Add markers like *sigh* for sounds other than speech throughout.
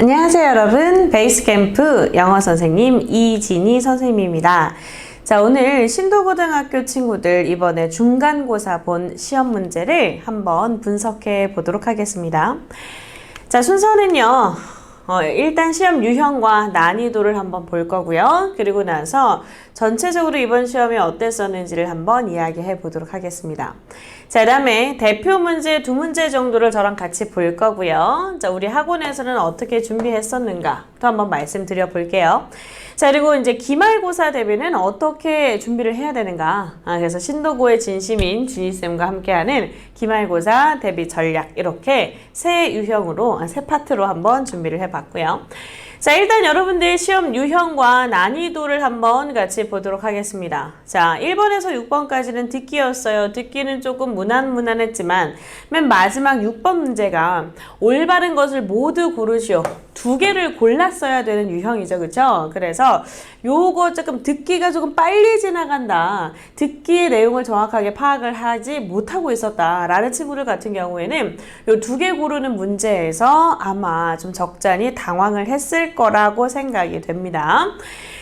안녕하세요 여러분 베이스캠프 영어 선생님 이진희 선생님입니다 자 오늘 신도고등학교 친구들 이번에 중간고사 본 시험 문제를 한번 분석해 보도록 하겠습니다 자 순서는요 어, 일단 시험 유형과 난이도를 한번 볼 거고요. 그리고 나서 전체적으로 이번 시험이 어땠었는지를 한번 이야기해 보도록 하겠습니다. 자, 그 다음에 대표 문제 두 문제 정도를 저랑 같이 볼 거고요. 자, 우리 학원에서는 어떻게 준비했었는가 또 한번 말씀드려 볼게요. 자, 그리고 이제 기말고사 대비는 어떻게 준비를 해야 되는가. 아, 그래서 신도고의 진심인 준희쌤과 함께하는 기말고사 대비 전략 이렇게 세 유형으로, 아, 세 파트로 한번 준비를 해봤고요. 자, 일단 여러분들 시험 유형과 난이도를 한번 같이 보도록 하겠습니다. 자, 1번에서 6번까지는 듣기였어요. 듣기는 조금 무난무난했지만 맨 마지막 6번 문제가 올바른 것을 모두 고르시오. 두 개를 골랐어야 되는 유형이죠. 그쵸? 그래서 요거 조금 듣기가 조금 빨리 지나간다. 듣기의 내용을 정확하게 파악을 하지 못하고 있었다. 라는 친구들 같은 경우에는 요 두 개 고르는 문제에서 아마 좀 적잖이 당황을 했을 거라고 생각이 됩니다.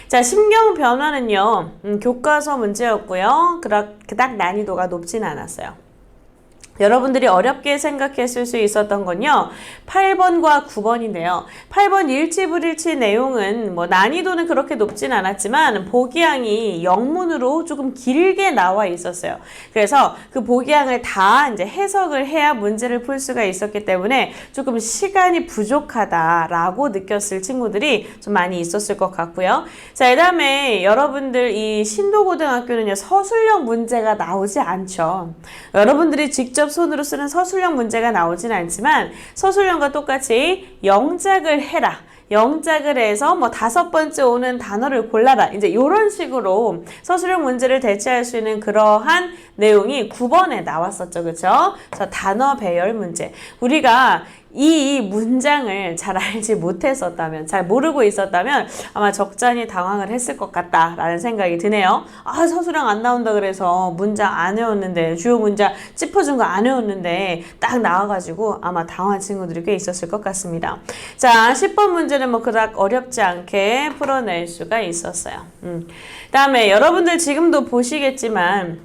자, 심경 변화는요, 음, 교과서 문제였고요. 그닥 난이도가 높진 않았어요. 여러분들이 어렵게 생각했을 수 있었던 건요. 8번과 9번인데요. 8번 일치불일치 내용은 뭐 난이도는 그렇게 높진 않았지만 보기양이 영문으로 조금 길게 나와 있었어요. 그래서 그 보기양을 다 이제 해석을 해야 문제를 풀 수가 있었기 때문에 조금 시간이 부족하다라고 느꼈을 친구들이 좀 많이 있었을 것 같고요. 자, 그 다음에 여러분들 이 신도고등학교는요. 서술형 문제가 나오지 않죠. 여러분들이 직접 손으로 쓰는 서술형 문제가 나오진 않지만 서술형과 똑같이 영작을 해라. 영작을 해서 뭐 다섯 번째 오는 단어를 골라라. 이제 이런 식으로 서술형 문제를 대체할 수 있는 그러한 내용이 9번에 나왔었죠. 그쵸? 저 단어 배열 문제. 우리가 이 문장을 잘 알지 못했었다면, 잘 모르고 있었다면 아마 적잖이 당황을 했을 것 같다라는 생각이 드네요. 아, 서술형 안 나온다 그래서 문장 안 외웠는데, 주요 문장 짚어준 거 안 외웠는데 딱 나와가지고 아마 당황한 친구들이 꽤 있었을 것 같습니다. 자, 10번 문제는 뭐 그닥 어렵지 않게 풀어낼 수가 있었어요. 음. 다음에 여러분들 지금도 보시겠지만,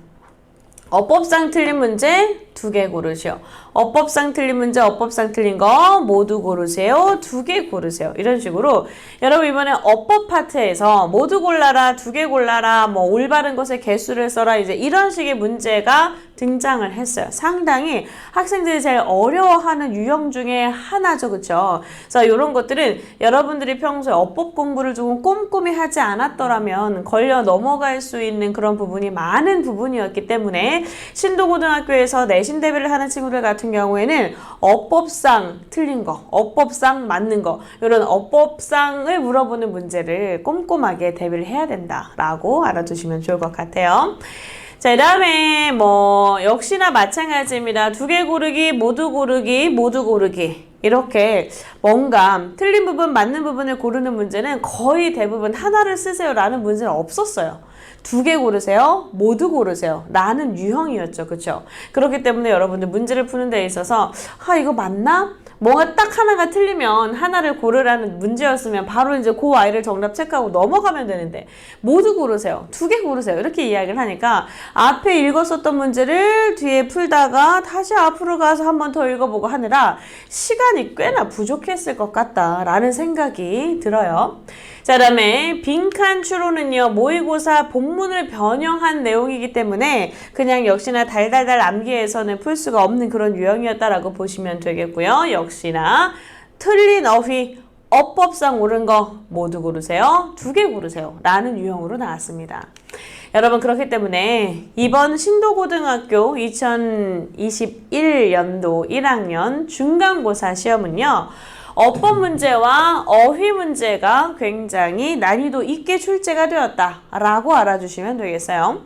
어법상 틀린 문제 두 개 고르시오. 어법상 틀린 문제, 어법상 틀린 거 모두 고르세요. 두 개 고르세요. 이런 식으로 여러분 이번에 어법 파트에서 모두 골라라, 두 개 골라라, 뭐 올바른 것의 개수를 써라 이제 이런 식의 문제가 등장을 했어요. 상당히 학생들이 제일 어려워하는 유형 중에 하나죠. 그쵸? 그래서 이런 것들은 여러분들이 평소에 어법 공부를 조금 꼼꼼히 하지 않았더라면 걸려 넘어갈 수 있는 그런 부분이 많은 부분이었기 때문에 신도고등학교에서 내신 대비를 하는 친구들 같은 경우에는 어법상 틀린 거, 어법상 맞는 거 이런 어법상을 물어보는 문제를 꼼꼼하게 대비를 해야 된다라고 알아두시면 좋을 것 같아요. 자, 그 다음에 뭐 역시나 마찬가지입니다. 두 개 고르기, 모두 고르기, 모두 고르기. 이렇게 뭔가 틀린 부분, 맞는 부분을 고르는 문제는 거의 대부분 하나를 쓰세요 라는 문제는 없었어요. 두 개 고르세요. 모두 고르세요. 라는 유형이었죠. 그쵸? 그렇기 때문에 여러분들 문제를 푸는 데 있어서 아 이거 맞나? 뭔가 딱 하나가 틀리면 하나를 고르라는 문제였으면 바로 이제 그 아이를 정답 체크하고 넘어가면 되는데 모두 고르세요. 두 개 고르세요. 이렇게 이야기를 하니까 앞에 읽었었던 문제를 뒤에 풀다가 다시 앞으로 가서 한 번 더 읽어보고 하느라 시간이 꽤나 부족했을 것 같다라는 생각이 들어요. 자, 다음에 빈칸 추로는요, 모의고사 본문을 변형한 내용이기 때문에 그냥 역시나 달달달 암기해서는 풀 수가 없는 그런 유형이었다라고 보시면 되겠고요. 역 시나 틀린 어휘, 어법상 옳은 거 모두 고르세요. 두 개 고르세요. 라는 유형으로 나왔습니다. 여러분 그렇기 때문에 이번 신도고등학교 2021년도 1학년 중간고사 시험은요. 어법 문제와 어휘 문제가 굉장히 난이도 있게 출제가 되었다라고 알아주시면 되겠어요.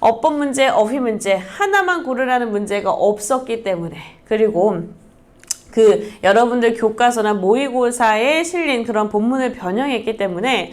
어법 문제, 어휘 문제 하나만 고르라는 문제가 없었기 때문에 그리고 그 여러분들 교과서나 모의고사에 실린 그런 본문을 변형했기 때문에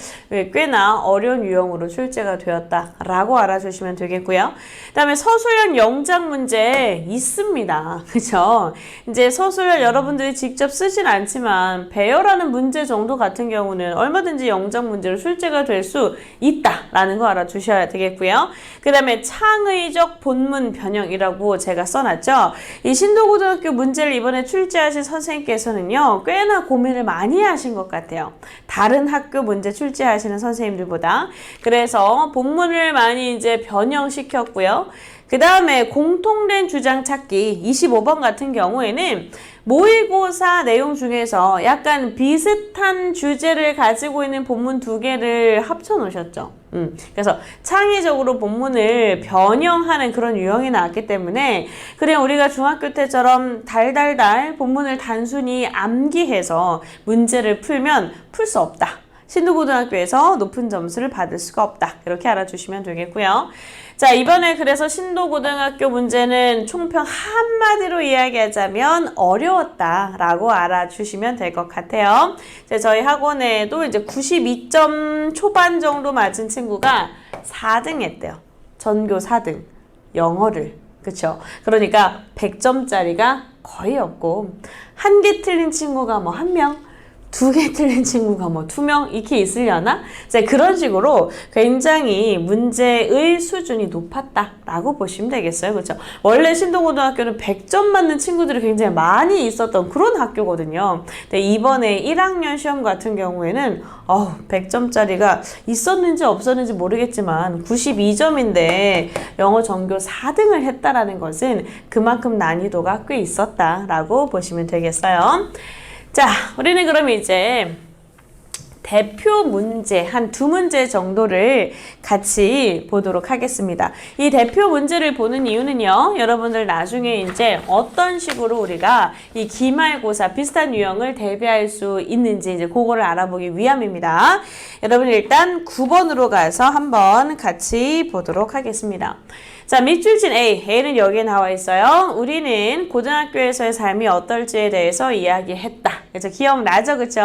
꽤나 어려운 유형으로 출제가 되었다라고 알아주시면 되겠고요. 그 다음에 서술형 영작 문제 있습니다. *laughs* 그죠? 이제 서술형 여러분들이 직접 쓰진 않지만 배열하는 문제 정도 같은 경우는 얼마든지 영작 문제로 출제가 될 수 있다라는 거 알아주셔야 되겠고요. 그 다음에 창의적 본문 변형이라고 제가 써놨죠. 이 신도고등학교 문제를 이번에 출제 하신 선생님께서는요, 꽤나 고민을 많이 하신 것 같아요. 다른 학교 문제 출제하시는 선생님들보다. 그래서 본문을 많이 이제 변형시켰고요. 그 다음에 공통된 주장 찾기 25번 같은 경우에는 모의고사 내용 중에서 약간 비슷한 주제를 가지고 있는 본문 두 개를 합쳐 놓으셨죠. 음, 그래서 창의적으로 본문을 변형하는 그런 유형이 나왔기 때문에 그냥 우리가 중학교 때처럼 달달달 본문을 단순히 암기해서 문제를 풀면 풀 수 없다. 신도고등학교에서 높은 점수를 받을 수가 없다. 이렇게 알아주시면 되겠고요. 자, 이번에 그래서 신도고등학교 문제는 총평 한마디로 이야기하자면 어려웠다라고 알아주시면 될 것 같아요. 이제 저희 학원에도 이제 92점 초반 정도 맞은 친구가 4등 했대요. 전교 4등. 영어를. 그쵸? 그러니까 100점짜리가 거의 없고, 한 개 틀린 친구가 뭐 한 명, 두 개 틀린 친구가 뭐 투명 이렇게 있으려나? 이제 그런 식으로 굉장히 문제의 수준이 높았다라고 보시면 되겠어요. 그렇죠? 원래 신동고등학교는 100점 맞는 친구들이 굉장히 많이 있었던 그런 학교거든요. 근데 이번에 1학년 시험 같은 경우에는 어, 100점짜리가 있었는지 없었는지 모르겠지만 92점인데 영어 전교 4등을 했다라는 것은 그만큼 난이도가 꽤 있었다라고 보시면 되겠어요. 자, 우리는 그럼 이제 대표 문제 한 두 문제 정도를 같이 보도록 하겠습니다. 이 대표 문제를 보는 이유는요. 여러분들 나중에 이제 어떤 식으로 우리가 이 기말고사 비슷한 유형을 대비할 수 있는지 이제 그거를 알아보기 위함입니다. 여러분 일단 9번으로 가서 한번 같이 보도록 하겠습니다. 자, 밑줄진 A. A는 여기에 나와 있어요. 우리는 고등학교에서의 삶이 어떨지에 대해서 이야기했다. 그래서 기억나죠? 그쵸?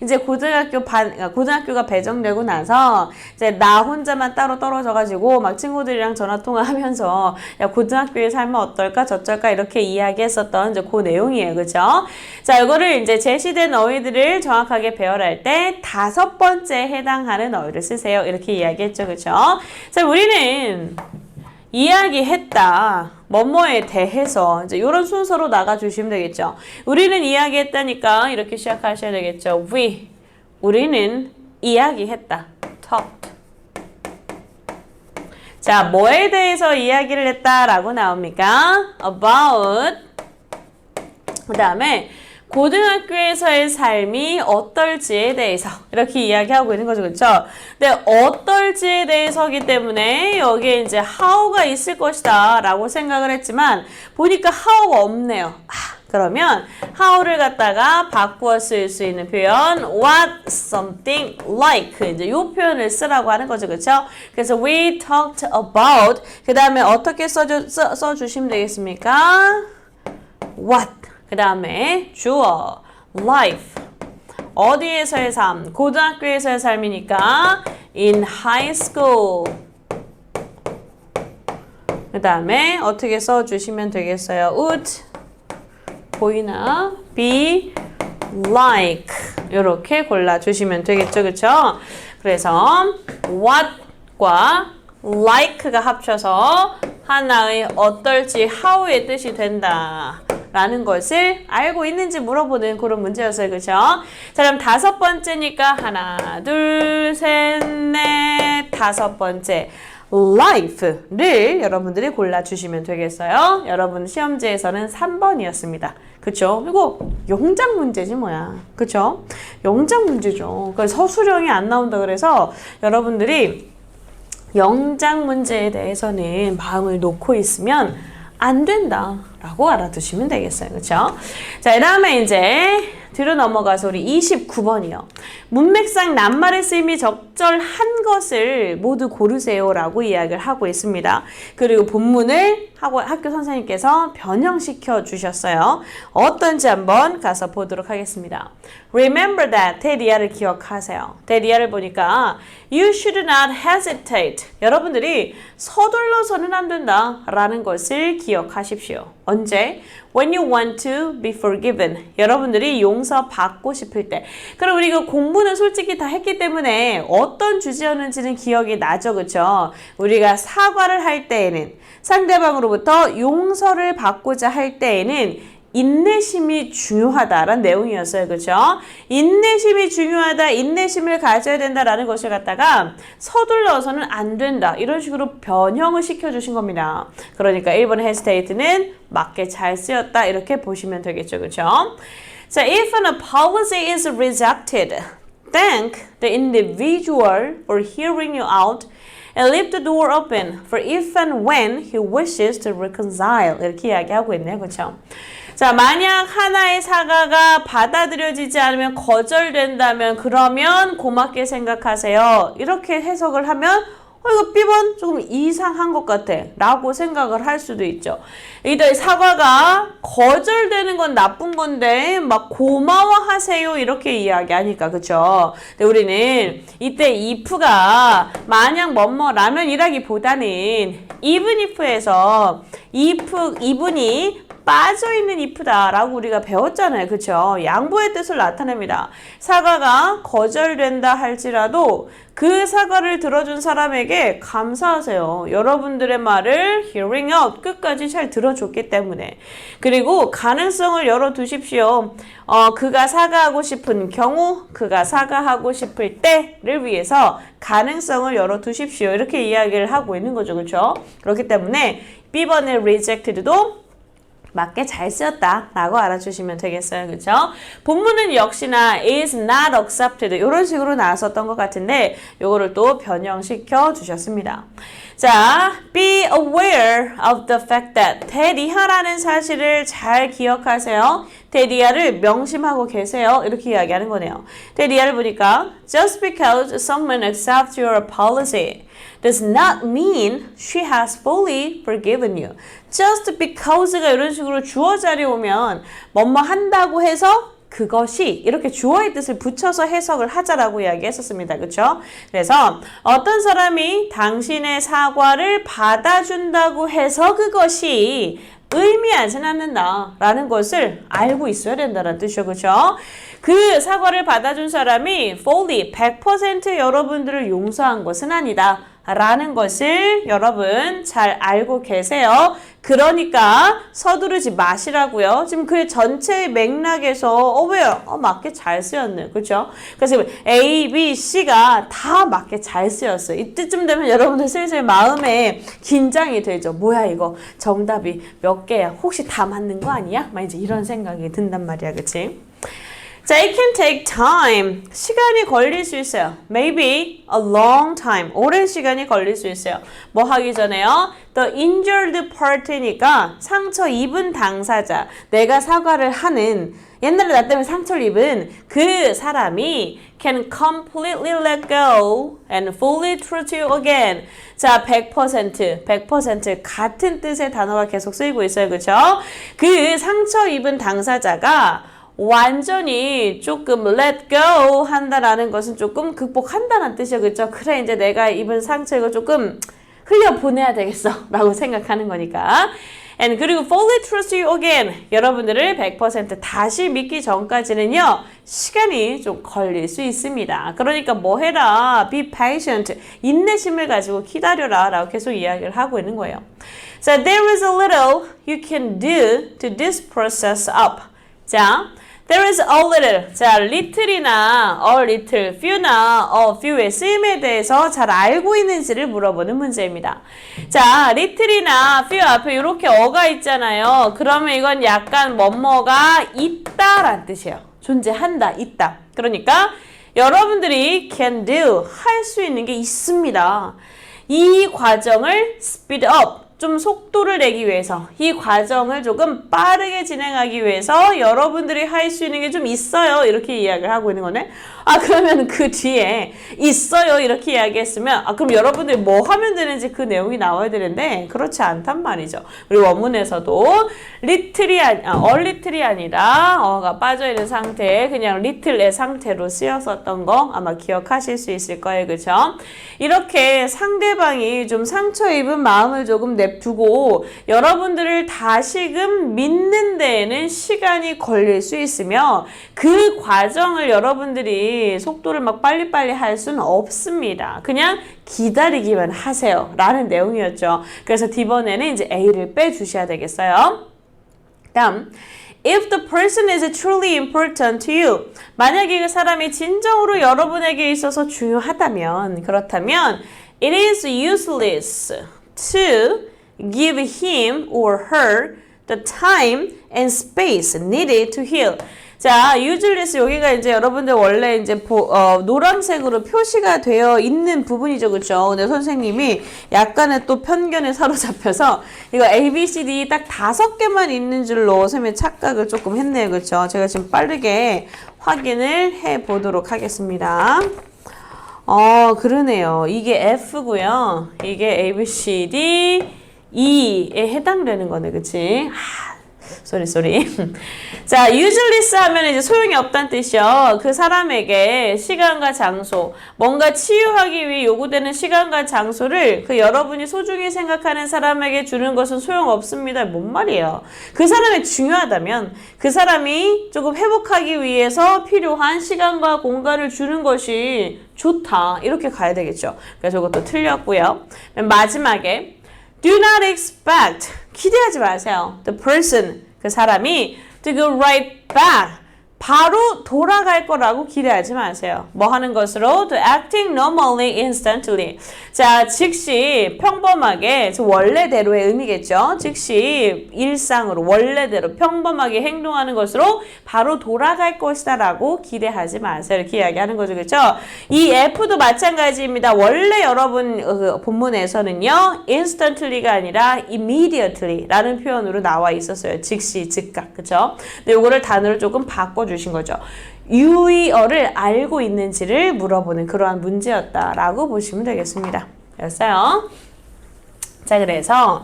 이제 고등학교 반, 고등학교가 배정되고 나서 이제 나 혼자만 따로 떨어져가지고 막 친구들이랑 전화통화 하면서 야, 고등학교의 삶은 어떨까? 저쩔까? 이렇게 이야기했었던 이제 그 내용이에요. 그죠? 자, 이거를 이제 제시된 어휘들을 정확하게 배열할 때 다섯 번째 해당하는 어휘를 쓰세요. 이렇게 이야기했죠. 그죠? 자, 우리는 이야기했다. 뭐뭐에 대해서 이제 이런 순서로 나가 주시면 되겠죠. 우리는 이야기했다니까 이렇게 시작하셔야 되겠죠. We 우리는 이야기했다. talked. 자, 뭐에 대해서 이야기를 했다라고 나옵니까? about 그 다음에 고등학교에서의 삶이 어떨지에 대해서 이렇게 이야기하고 있는 거죠. 그렇죠? 근데 어떨지에 대해서기 때문에 여기에 이제 how가 있을 것이다 라고 생각을 했지만 보니까 how가 없네요. 아, 그러면 how를 갖다가 바꾸어 쓸 수 있는 표현 what something like 이제 이 표현을 쓰라고 하는 거죠. 그렇죠? 그래서 we talked about 그 다음에 어떻게 써주, 써, 써주시면 되겠습니까? what 그 다음에 주어 life 어디에서의 삶? 고등학교에서의 삶이니까 in high school 그 다음에 어떻게 써주시면 되겠어요? would 보이나? be like 이렇게 골라주시면 되겠죠 그쵸? 그래서 what과 like가 합쳐서 하나의 어떨지 how의 뜻이 된다 라는 것을 알고 있는지 물어보는 그런 문제였어요. 그죠? 자, 그럼 다섯 번째니까 하나, 둘, 셋, 넷, 다섯 번째. life를 여러분들이 골라주시면 되겠어요. 여러분 시험지에서는 3번이었습니다. 그쵸? 이거 영작 문제지 뭐야. 그쵸? 영작 문제죠. 그러니까 서술형이 안 나온다 그래서 여러분들이 영작 문제에 대해서는 마음을 놓고 있으면 안 된다. 라고 알아두시면 되겠어요. 그쵸? 자, 그 다음에 이제 뒤로 넘어가서 우리 29번이요. 문맥상 낱말의 쓰임이 적절한 것을 모두 고르세요 라고 이야기를 하고 있습니다. 그리고 본문을 하고 학교 선생님께서 변형시켜 주셨어요. 어떤지 한번 가서 보도록 하겠습니다. Remember that 대리아를 기억하세요. 대리아를 보니까 You should not hesitate. 여러분들이 서둘러서는 안 된다 라는 것을 기억하십시오. 언제? When you want to be forgiven. 여러분들이 용서 받고 싶을 때. 그럼 우리 그 공부는 솔직히 다 했기 때문에 어떤 주제였는지는 기억이 나죠, 그쵸? 우리가 사과를 할 때에는 상대방으로부터 용서를 받고자 할 때에는 인내심이 중요하다라는 내용이었어요. 그죠? 인내심이 중요하다, 인내심을 가져야 된다라는 것을 갖다가 서둘러서는 안 된다. 이런 식으로 변형을 시켜 주신 겁니다. 그러니까 1번의 hesitate는 맞게 잘 쓰였다. 이렇게 보시면 되겠죠. 그죠? 자, if an apology is rejected, thank the individual for hearing you out and leave the door open for if and when he wishes to reconcile. 이렇게 이야기하고 있네요. 그렇죠? 자, 만약 하나의 사과가 받아들여지지 않으면 거절된다면 그러면 고맙게 생각하세요. 이렇게 해석을 하면 어, 이거 B번 조금 이상한 것 같아. 라고 생각을 할 수도 있죠. 일단 사과가 거절되는 건 나쁜 건데, 막 고마워하세요. 이렇게 이야기하니까, 그쵸? 근데 우리는 이때 if가 만약 뭐뭐 라면 이라기 보다는 even if에서 if, 이분이 빠져있는 if다라고 우리가 배웠잖아요. 그쵸? 양보의 뜻을 나타냅니다. 사과가 거절된다 할지라도 그 사과를 들어준 사람에게 감사하세요. 여러분들의 말을 hearing out 끝까지 잘 들어줬기 때문에. 그리고 가능성을 열어두십시오. 어, 그가 사과하고 싶은 경우, 그가 사과하고 싶을 때를 위해서 가능성을 열어두십시오. 이렇게 이야기를 하고 있는 거죠. 그렇죠? 그렇기 때문에 B번의 rejected도 맞게 잘 쓰였다 라고 알아주시면 되겠어요. 그죠? 본문은 역시나 is not accepted 이런 식으로 나왔었던 것 같은데 요거를 또 변형시켜 주셨습니다. 자, be aware of the fact that 대리하라는 사실을 잘 기억하세요. 대리아를 명심하고 계세요. 이렇게 이야기하는 거네요. 대리아를 보니까 just because someone accepts your policy does not mean she has fully forgiven you. just because가 이런 식으로 주어 자리 오면 뭐뭐 한다고 해서 그것이 이렇게 주어의 뜻을 붙여서 해석을 하자라고 이야기했었습니다. 그렇죠? 그래서 어떤 사람이 당신의 사과를 받아준다고 해서 그것이 의미하진 않는다라는 것을 알고 있어야 된다는 뜻이죠. 그렇죠? 그 사과를 받아준 사람이 fully 100% 여러분들을 용서한 것은 아니다. 라는 것을 여러분 잘 알고 계세요. 그러니까 서두르지 마시라고요. 지금 그 전체의 맥락에서 어 왜요? 어 맞게 잘 쓰였네. 그렇죠? 그래서 A, B, C가 다 맞게 잘 쓰였어요. 이때쯤 되면 여러분들 슬슬 마음에 긴장이 되죠. 뭐야 이거 정답이 몇 개야? 혹시 다 맞는 거 아니야? 막 이제 이런 생각이 든단 말이야. 그치? 자, it can take time. 시간이 걸릴 수 있어요. Maybe a long time. 오랜 시간이 걸릴 수 있어요. 뭐 하기 전에요? The injured party니까 상처 입은 당사자. 내가 사과를 하는 옛날에 나 때문에 상처를 입은 그 사람이 can completely let go and fully trust you again. 자, 100%, 100% 같은 뜻의 단어가 계속 쓰이고 있어요. 그렇죠? 그 상처 입은 당사자가 완전히 조금 let go 한다라는 것은 조금 극복한다는 뜻이죠. 그렇죠? 그래 이제 내가 입은 상처 이거 조금 흘려 보내야 되겠어 라고 *laughs* 생각하는 거니까. And 그리고 fully trust you again. 여러분들을 100% 다시 믿기 전까지는요, 시간이 좀 걸릴 수 있습니다. 그러니까 뭐 해라. be patient. 인내심을 가지고 기다려라. 라고 계속 이야기를 하고 있는 거예요. So there is a little you can do to this process up. 자, There is a little. 자, little이나 a little, few나 a few의 쓰임에 대해서 잘 알고 있는지를 물어보는 문제입니다. 자, little이나 few 앞에 이렇게 어가 있잖아요. 그러면 이건 약간 뭐뭐가 있다란 뜻이에요. 존재한다, 있다. 그러니까 여러분들이 can do, 할 수 있는 게 있습니다. 이 과정을 speed up, 좀 속도를 내기 위해서 이 과정을 조금 빠르게 진행하기 위해서 여러분들이 할 수 있는 게 좀 있어요. 이렇게 이야기를 하고 있는 거네. 아 그러면 그 뒤에 있어요. 이렇게 이야기했으면 아 그럼 여러분들이 뭐 하면 되는지 그 내용이 나와야 되는데 그렇지 않단 말이죠. 그리고 원문에서도 리틀이 아니 아, 얼리틀이 아니라 어가 빠져 있는 상태에 그냥 리틀의 상태로 쓰였었던 거 아마 기억하실 수 있을 거예요. 그렇죠? 이렇게 상대방이 좀 상처 입은 마음을 조금 냅 두고 여러분들을 다시금 믿는 데에는 시간이 걸릴 수 있으며 그 과정을 여러분들이 속도를 막 빨리빨리 할 수는 없습니다. 그냥 기다리기만 하세요. 라는 내용이었죠. 그래서 D번에는 이제 A를 빼주셔야 되겠어요. 다음 If the person is truly important to you. 만약에 그 사람이 진정으로 여러분에게 있어서 중요하다면, 그렇다면, it is useless to give him or her the time and space needed to heal. 자, useless 여기가 이제 여러분들 원래 이제 보, 어, 노란색으로 표시가 되어 있는 부분이죠, 그렇죠? 근데 선생님이 약간의 또 편견에 사로잡혀서 이거 A, B, C, D 딱 다섯 개만 있는 줄로 선생님 착각을 조금 했네요, 그렇죠? 제가 지금 빠르게 확인을 해 보도록 하겠습니다. 어, 그러네요. 이게 F고요. 이게 A, B, C, D, E에 해당되는 거네, 그치? 하, 쏘리, 쏘리. *laughs* 자, useless 하면 이제 소용이 없다는 뜻이요. 그 사람에게 시간과 장소, 뭔가 치유하기 위해 요구되는 시간과 장소를 그 여러분이 소중히 생각하는 사람에게 주는 것은 소용없습니다. 뭔 말이에요? 그 사람이 중요하다면 그 사람이 조금 회복하기 위해서 필요한 시간과 공간을 주는 것이 좋다. 이렇게 가야 되겠죠. 그래서 이것도 틀렸고요. 맨 마지막에 do not expect 기대하지 마세요. The person 그 사람이 to go right back 바로 돌아갈 거라고 기대하지 마세요. 뭐 하는 것으로? To acting normally instantly. 자, 즉시 평범하게, 저 원래대로의 의미겠죠. 즉시 일상으로, 원래대로 평범하게 행동하는 것으로 바로 돌아갈 것이다 라고 기대하지 마세요. 이렇게 이야기하는 거죠. 그렇죠? 이 F도 마찬가지입니다. 원래 여러분 그 본문에서는요. instantly가 아니라 immediately 라는 표현으로 나와 있었어요. 즉시, 즉각. 그렇죠? 근데 요거를 단어를 조금 바꿔 주신 거죠. 유의어를 알고 있는지를 물어보는 그러한 문제였다라고 보시면 되겠습니다. 됐어요? 자, 그래서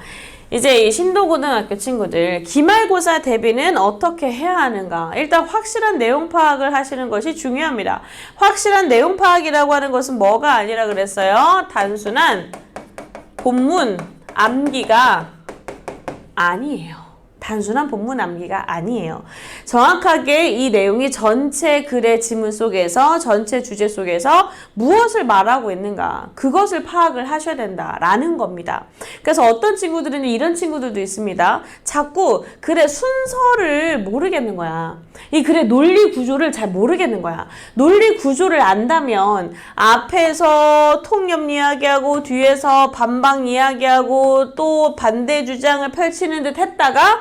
이제 이 신도고등학교 친구들 기말고사 대비는 어떻게 해야 하는가? 일단 확실한 내용 파악을 하시는 것이 중요합니다. 확실한 내용 파악이라고 하는 것은 뭐가 아니라 그랬어요? 단순한 본문 암기가 아니에요. 단순한 본문 암기가 아니에요. 정확하게 이 내용이 전체 글의 지문 속에서 전체 주제 속에서 무엇을 말하고 있는가 그것을 파악을 하셔야 된다라는 겁니다. 그래서 어떤 친구들은 이런 친구들도 있습니다. 자꾸 글의 순서를 모르겠는 거야. 이 글의 논리 구조를 잘 모르겠는 거야. 논리 구조를 안다면 앞에서 통념 이야기하고 뒤에서 반박 이야기하고 또 반대 주장을 펼치는 듯 했다가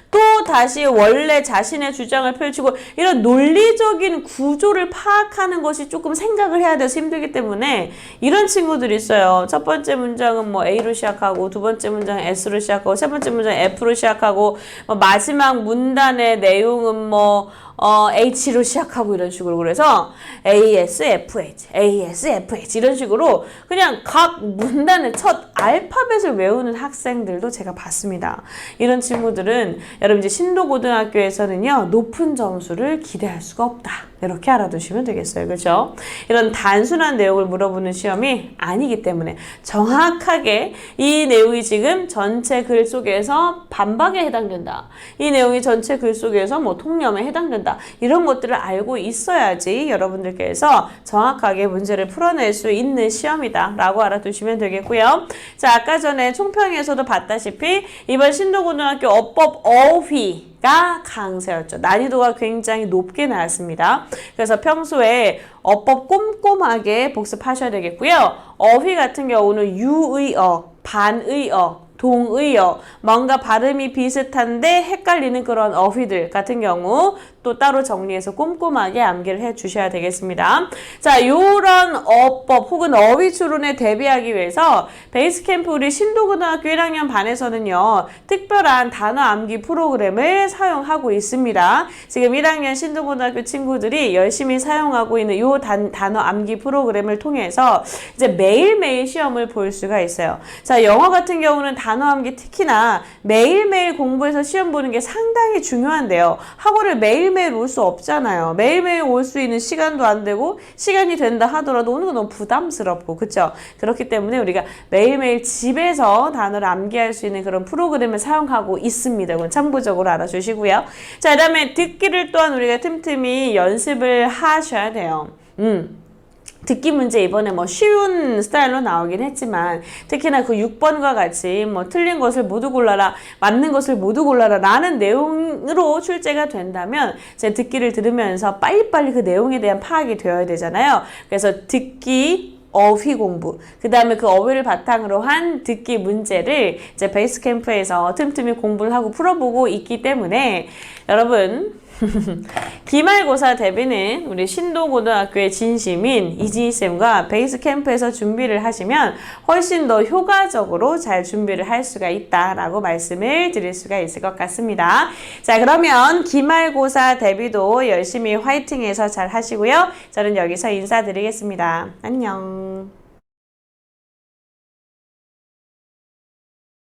또 다시 원래 자신의 주장을 펼치고 이런 논리적인 구조를 파악하는 것이 조금 생각을 해야 돼서 힘들기 때문에 이런 친구들이 있어요. 첫 번째 문장은 뭐 A로 시작하고 두 번째 문장은 S로 시작하고 세 번째 문장은 F로 시작하고 뭐 마지막 문단의 내용은 뭐 어, H로 시작하고 이런 식으로 그래서 AS, FH, AS, FH 이런 식으로 그냥 각 문단의 첫 알파벳을 외우는 학생들도 제가 봤습니다. 이런 친구들은 여러분 이제 신도고등학교에서는요 높은 점수를 기대할 수가 없다. 이렇게 알아두시면 되겠어요. 그렇죠? 이런 단순한 내용을 물어보는 시험이 아니기 때문에 정확하게 이 내용이 지금 전체 글 속에서 반박에 해당된다. 이 내용이 전체 글 속에서 뭐 통념에 해당된다. 이런 것들을 알고 있어야지 여러분들께서 정확하게 문제를 풀어낼 수 있는 시험이다. 라고 알아두시면 되겠고요. 자, 아까 전에 총평에서도 봤다시피 이번 신도고등학교 어법 어휘 가 강세였죠. 난이도가 굉장히 높게 나왔습니다. 그래서 평소에 어법 꼼꼼하게 복습하셔야 되겠고요. 어휘 같은 경우는 유의어, 반의어, 동의어 뭔가 발음이 비슷한데 헷갈리는 그런 어휘들 같은 경우 또 따로 정리해서 꼼꼼하게 암기를 해 주셔야 되겠습니다. 자, 요런 어법 혹은 어휘 추론에 대비하기 위해서 베이스 캠프 우리 신도고등학교 1학년 반에서는요. 특별한 단어 암기 프로그램을 사용하고 있습니다. 지금 1학년 신도고등학교 친구들이 열심히 사용하고 있는 요 단, 단어 암기 프로그램을 통해서 이제 매일매일 시험을 볼 수가 있어요. 자, 영어 같은 경우는 단어 암기 특히나 매일매일 공부해서 시험 보는 게 상당히 중요한데요. 학원을 매일 매일 올 수 없잖아요. 매일매일 올 수 있는 시간도 안 되고 시간이 된다 하더라도 오는 건 너무 부담스럽고 그렇죠? 그렇기 때문에 우리가 매일매일 집에서 단어를 암기할 수 있는 그런 프로그램을 사용하고 있습니다. 이건 참고적으로 알아주시고요. 자, 그다음에 듣기를 또한 우리가 틈틈이 연습을 하셔야 돼요. 음. 듣기 문제 이번에 뭐 쉬운 스타일로 나오긴 했지만 특히나 그 6번과 같이 뭐 틀린 것을 모두 골라라 맞는 것을 모두 골라라 라는 내용으로 출제가 된다면 제 듣기를 들으면서 빨리빨리 그 내용에 대한 파악이 되어야 되잖아요. 그래서 듣기 어휘 공부, 그 다음에 그 어휘를 바탕으로 한 듣기 문제를 이제 베이스 캠프에서 틈틈이 공부를 하고 풀어보고 있기 때문에 여러분 *laughs* 기말고사 대비는 우리 신도고등학교의 진심인 이지희쌤과 베이스 캠프에서 준비를 하시면 훨씬 더 효과적으로 잘 준비를 할 수가 있다라고 말씀을 드릴 수가 있을 것 같습니다. 자, 그러면 기말고사 대비도 열심히 화이팅해서 잘 하시고요. 저는 여기서 인사드리겠습니다. 안녕.